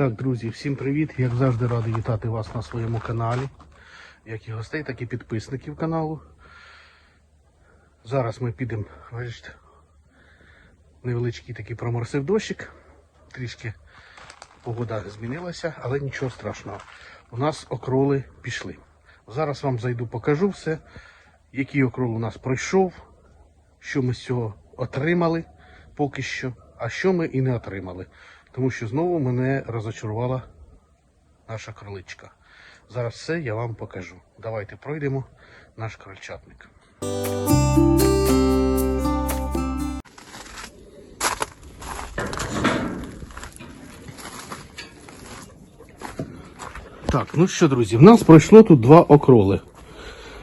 Так, друзі, всім привіт! Як завжди радий вітати вас на своєму каналі. Як і гостей, так і підписників каналу. Зараз ми підемо, бачите, невеличкий такий проморсив дощик. Трішки погода змінилася, але нічого страшного. У нас окроли пішли. Зараз вам зайду, покажу все, який окрол у нас пройшов, що ми з цього отримали поки що, а що ми і не отримали. Тому що знову мене розочарувала наша кроличка. Зараз все я вам покажу. Давайте пройдемо наш крольчатник. Так, ну що, друзі, в нас пройшло тут два окроли.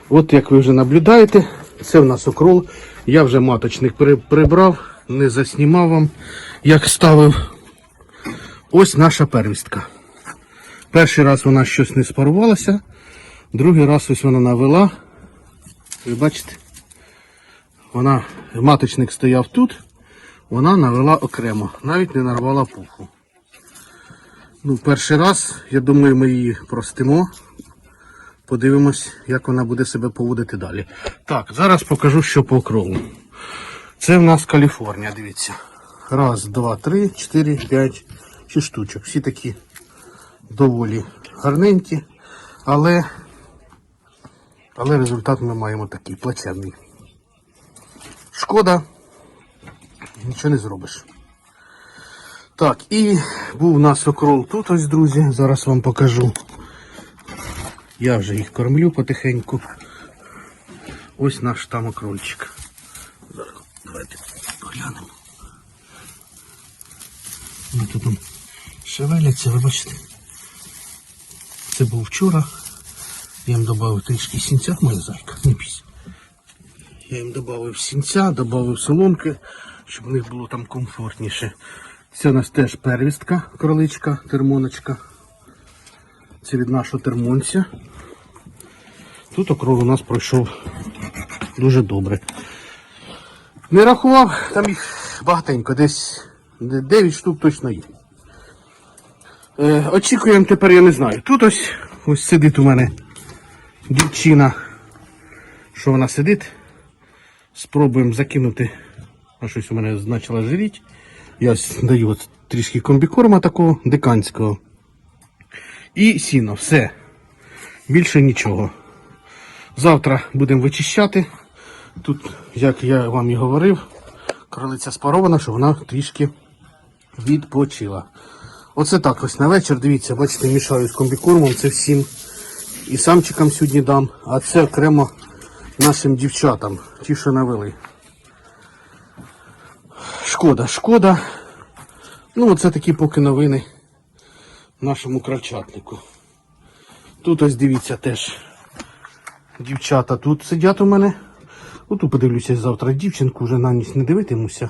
От як ви вже наблюдаєте, це в нас окрол. Я вже маточник прибрав, не заснімав вам, як ставив. Ось наша первістка. Перший раз вона щось не спарувалася, другий раз ось вона навела. Ви бачите? Вона, маточник стояв тут, вона навела окремо, навіть не нарвала пуху. Ну, перший раз, я думаю, ми її простимо. Подивимось, як вона буде себе поводити далі. Так, зараз покажу, що по окролу. Це в нас Каліфорнія, дивіться. Раз, два, три, чотири, п'ять, шість штучок. Всі такі доволі гарненькі, але, але результат ми маємо такий плачевний. Шкода, нічого не зробиш. Так, і був у нас окрол тут ось, друзі. Зараз вам покажу. Я вже їх кормлю потихеньку. Ось наш там окрольчик. Зараз давайте поглянемо. Вони тут он шевеляться, ви бачите. Це був вчора. Я їм додав трішки сінця, моя зайка, не пісь. Я їм додав сінця, додав соломки, щоб у них було там комфортніше. Це у нас теж первістка, кроличка, термоночка. Це від нашого термонця. Тут окрол у нас пройшов дуже добре. Не рахував, там їх багатенько, десь 9 штук точно є. Е, очікуємо тепер, я не знаю. Тут ось ось сидить у мене дівчина. Що вона сидить? Спробуємо закинути. А щось у мене почало жиріть. Я даю от трішки комбікорма такого диканського. І сіно, все. Більше нічого. Завтра будемо вичищати. Тут, як я вам і говорив, кролиця спарована, що вона трішки відпочила. Оце так ось на вечір, дивіться, бачите, мішаю з комбікормом, це всім і самчикам сьогодні дам, а це окремо нашим дівчатам, ті, що навели. Шкода, шкода. Ну, оце такі поки новини нашому крольчатнику. Тут ось дивіться теж дівчата тут сидять у мене. Отут подивлюся завтра дівчинку, вже на ніч не дивитимуся.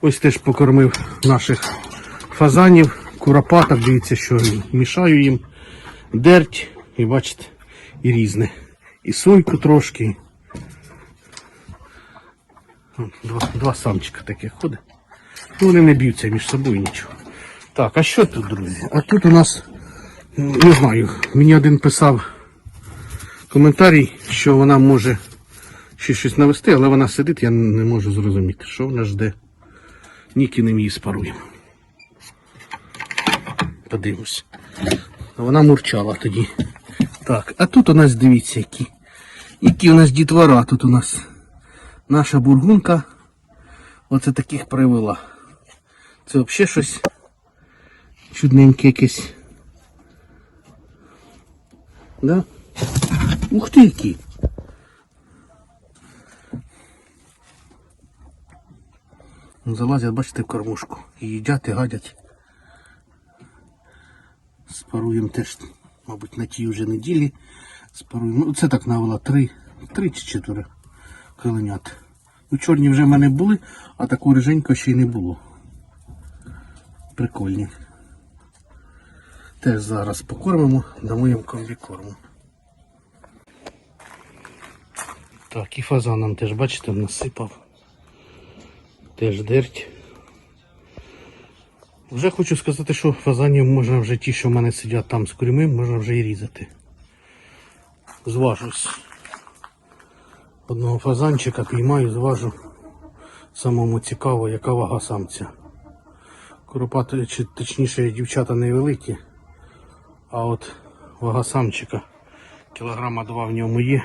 Ось теж покормив наших фазанів, куропаток, дивіться, що мішаю їм. Дерть, і бачите, і різне. І сойку трошки. Два, два самчика таких ходить. Ну, вони не б'ються між собою нічого. Так, а що тут, друзі? А тут у нас, не знаю, мені один писав коментарій, що вона може ще щось навести, але вона сидить, я не можу зрозуміти, що вона жде. Нікіним її спаруємо. Подивимось. Вона мурчала тоді. Так, а тут у нас дивіться, які. Які у нас дітвора тут у нас. Наша бургунка. Оце таких привела. Це взагалі щось чудненьке якесь. Да? Ух ти які. Залазять, бачите, в кормушку. І їдять, і гадять. Спаруємо теж, мабуть, на тій вже неділі. Спаруємо. Ну, це так навела три, три чи чотири киленят. Ну, чорні вже в мене були, а таку риженьку ще й не було. Прикольні. Теж зараз покормимо, дамо їм комбікорму. Так, і фазан нам теж, бачите, насипав. Теж дерть. Вже хочу сказати, що фазанів можна вже ті, що в мене сидять там з курми, можна вже і різати. Зважусь. Одного фазанчика піймаю, зважу. Самому цікаво, яка вага самця. Куропати, чи точніше дівчата невеликі, а от вага самчика. Кілограма два в ньому є.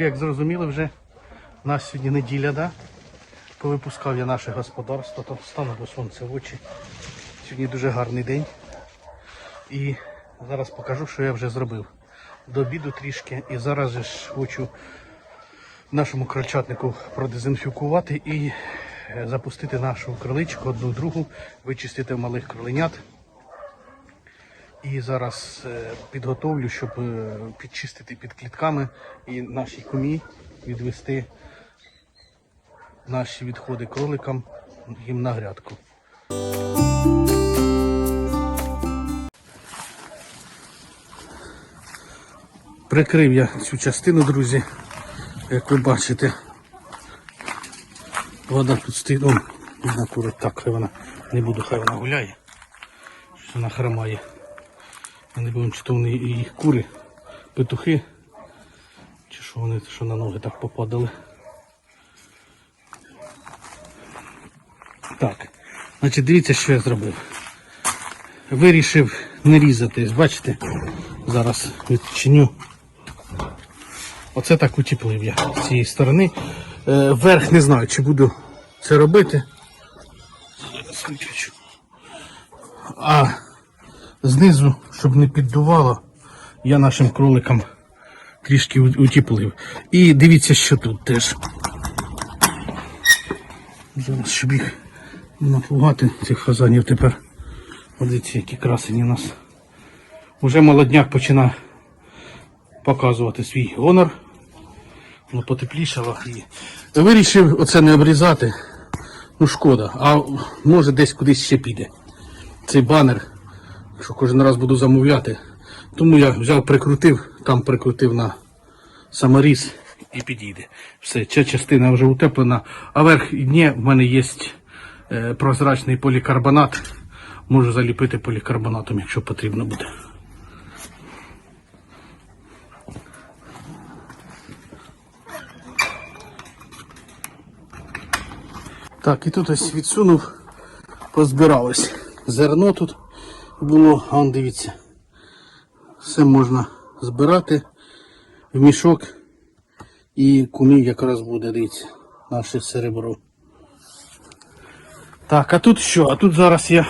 Як зрозуміли, вже у нас сьогодні неділя, да? Повипускав я наше господарство, то стану до сонця в очі. Сьогодні дуже гарний день. І зараз покажу, що я вже зробив. До обіду трішки. І зараз ж хочу нашому крольчатнику продезінфікувати і е, запустити нашу кроличку одну другу, вичистити малих кроленят. І зараз е, підготовлю, щоб е, підчистити під клітками і нашій кумі відвести наші відходи кроликам їм на грядку. Прикрив я цю частину, друзі, як ви бачите. Вода тут стоїть. О, вона курить так, хай вона не буду, хай вона гуляє. Що вона хромає. Я не будемо, чи то вони і кури, петухи, чи що вони що на ноги так попадали. Так, значить дивіться, що я зробив. Вирішив не різати, бачите? Зараз відчиню. Оце так утеплив я з цієї сторони. Е, Вверх не знаю, чи буду це робити. Зараз виключу. А знизу, щоб не піддувало, я нашим кроликам трішки у- утеплив. І дивіться, що тут теж. Зараз, щоб їх напугати, цих фазанів тепер. Дивіться, які красені у нас. Уже молодняк починає показувати свій гонор. Ну, потеплішало і вирішив оце не обрізати. Ну шкода, а може десь кудись ще піде. Цей банер що кожен раз буду замовляти. Тому я взяв, прикрутив, там прикрутив на саморіз і підійде. Все, ця частина вже утеплена, а верх і дні в мене є е, прозрачний полікарбонат. Можу заліпити полікарбонатом, якщо потрібно буде. Так, і тут ось відсунув, позбиралось. Зерно тут було, а он дивіться. Все можна збирати в мішок і кумі якраз буде, дивіться, наше серебро. Так, а тут що? А тут зараз я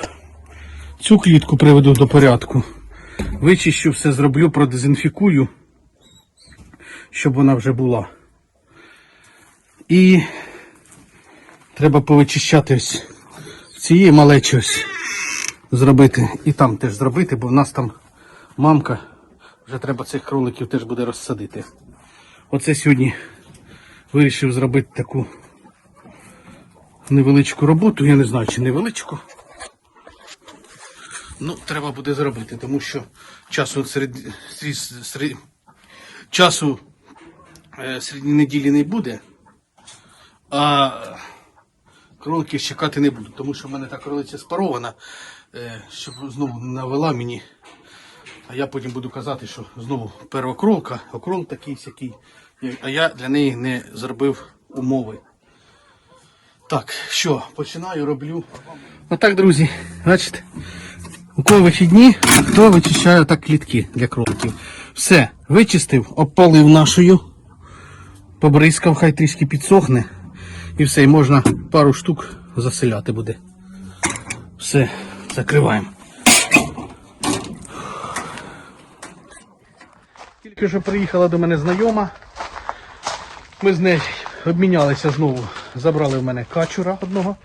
цю клітку приведу до порядку. Вичищу все зроблю, продезінфікую, щоб вона вже була. І треба повичищати ось цієї малечі ось зробити і там теж зробити, бо в нас там мамка, вже треба цих кроликів теж буде розсадити. Оце сьогодні вирішив зробити таку невеличку роботу, я не знаю, чи невеличку. Ну, треба буде зробити, тому що часу серед, серед, серед- часу е, серед неділі не буде, а кроликів чекати не буду, тому що в мене та кролиця спарована, щоб знову навела мені. А я потім буду казати, що знову первокролка, окрол такий сякий. А я для неї не зробив умови. Так, що, починаю, роблю. Отак, друзі, бачите, у кого вихідні, хто вичищає так клітки для кроликів. Все, вичистив, обпалив нашою, побризкав, хай трішки підсохне. І все, і можна пару штук заселяти буде. Все, закриваємо. Тільки що приїхала до мене знайома. Ми з нею обмінялися знову. Забрали в мене качура одного,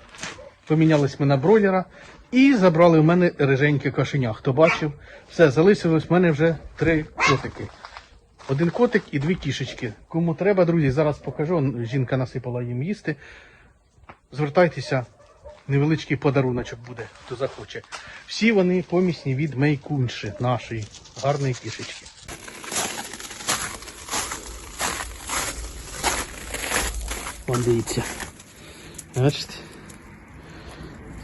помінялись ми на бройлера і забрали в мене риженьке кошеня. Хто бачив, все, залишилось в мене вже три котики. Один котик і дві кішечки. Кому треба, друзі, зараз покажу. Жінка насипала їм їсти. Звертайтеся, невеличкий подаруночок буде, хто захоче. Всі вони помісні від мейкунші нашої гарної кішечки. Вон дивіться. Бачите?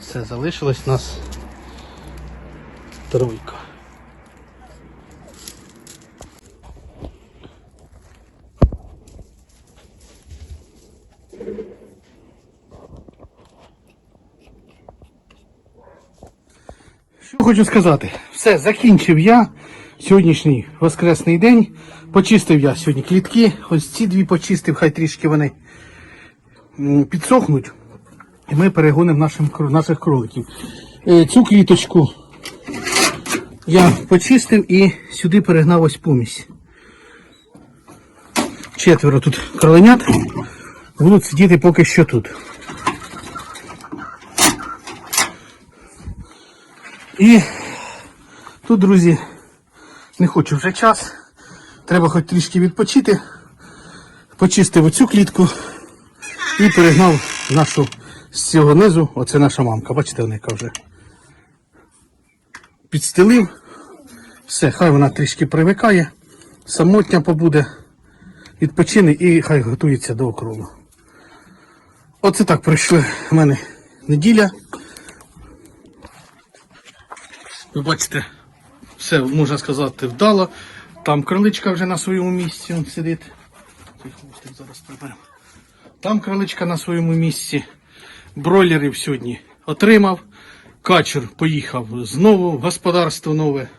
Все, залишилось у нас тройка. Хочу сказати? Все, закінчив я сьогоднішній воскресний день. Почистив я сьогодні клітки. Ось ці дві почистив, хай трішки вони підсохнуть. І ми перегонимо нашим, наших кроликів. Е, Цю кліточку я почистив і сюди перегнав ось помісь. Четверо тут кроленят. Будуть сидіти поки що тут. І тут, друзі, не хочу вже час. Треба хоч трішки відпочити. Почистив оцю клітку і перегнав нашу з цього низу. Оце наша мамка. Бачите, яка вже підстелив. Все, хай вона трішки привикає. Самотня побуде, відпочине і хай готується до окролу. Оце так пройшли в мене неділя. Ви бачите, все можна сказати вдало. Там кроличка вже на своєму місці он сидить. Зараз приберемо. Там кроличка на своєму місці. Бройлерів сьогодні отримав. Качур поїхав знову в господарство нове.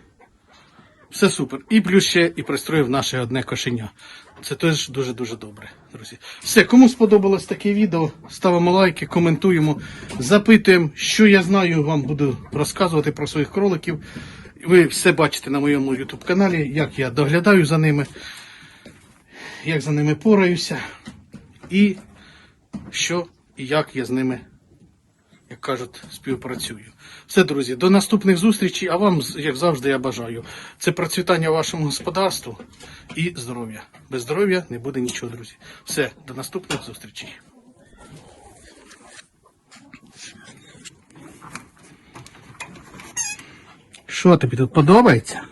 Все супер. І плюс ще і пристроїв наше одне кошеня. Це теж дуже-дуже добре, друзі. Все, кому сподобалось таке відео, ставимо лайки, коментуємо, запитуємо, що я знаю, вам буду розказувати про своїх кроликів. Ви все бачите на моєму YouTube каналі, як я доглядаю за ними, як за ними пораюся, і що і як я з ними як кажуть, співпрацюю. Все, друзі, до наступних зустрічей, а вам, як завжди, я бажаю. Це процвітання вашому господарству і здоров'я. Без здоров'я не буде нічого, друзі. Все, до наступних зустрічей. Що тобі тут подобається?